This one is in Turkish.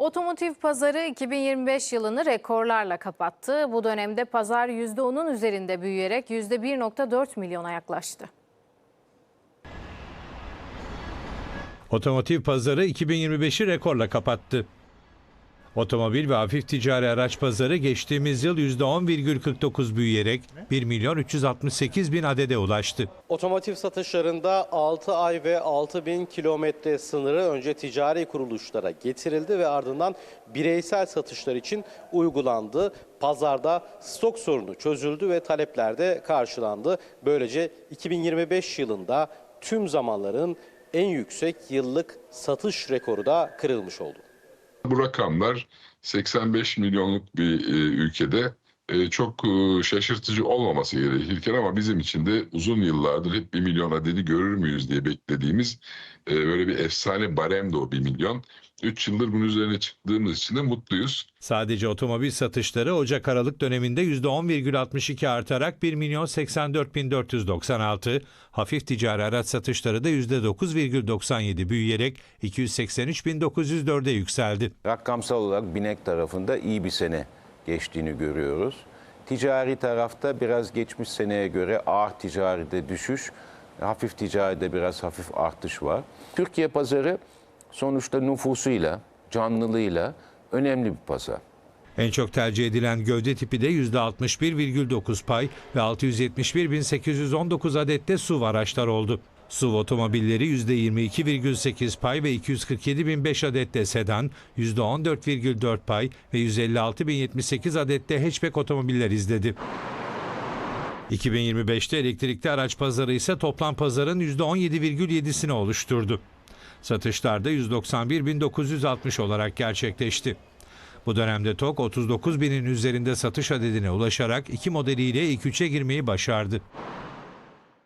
Otomotiv pazarı 2025 yılını rekorlarla kapattı. Bu dönemde pazar %10'un üzerinde büyüyerek %1.4 milyona yaklaştı. Otomotiv pazarı 2025'i rekorla kapattı. Otomobil ve hafif ticari araç pazarı geçtiğimiz yıl %10,49 büyüyerek 1 milyon 368 bin adede ulaştı. Otomotiv satışlarında 6 ay ve 6 bin kilometre sınırı önce ticari kuruluşlara getirildi ve ardından bireysel satışlar için uygulandı. Pazarda stok sorunu çözüldü ve talepler de karşılandı. Böylece 2025 yılında tüm zamanların en yüksek yıllık satış rekoru da kırılmış oldu. Bu rakamlar 85 milyonluk bir e, ülkede e, çok e, şaşırtıcı olmaması gerekirken ama bizim için de uzun yıllardır hep 1 milyon adedi görür müyüz diye beklediğimiz e, böyle bir efsane barem de o 1 milyon. 3 yıldır bunun üzerine çıktığımız için de mutluyuz. Sadece otomobil satışları Ocak-Aralık döneminde %10,62 artarak 1 milyon 84 bin 496, hafif ticari araç satışları da %9,97 büyüyerek 283 bin 904'e yükseldi. Rakamsal olarak binek tarafında iyi bir sene geçtiğini görüyoruz. Ticari tarafta biraz geçmiş seneye göre ağır ticaride düşüş, hafif ticaride biraz hafif artış var. Türkiye pazarı sonuçta nüfusuyla, canlılığıyla önemli bir pazar. En çok tercih edilen gövde tipi de %61,9 pay ve 671.819 adette SUV araçlar oldu. SUV otomobilleri %22,8 pay ve 247.005 adette sedan, %14,4 pay ve 156.078 adette hatchback otomobiller izledi. 2025'te elektrikli araç pazarı ise toplam pazarın %17,7'sini oluşturdu. Satışlarda 191.960 olarak gerçekleşti. Bu dönemde TOK 39 binin üzerinde satış adedine ulaşarak iki modeliyle ilk üçe girmeyi başardı.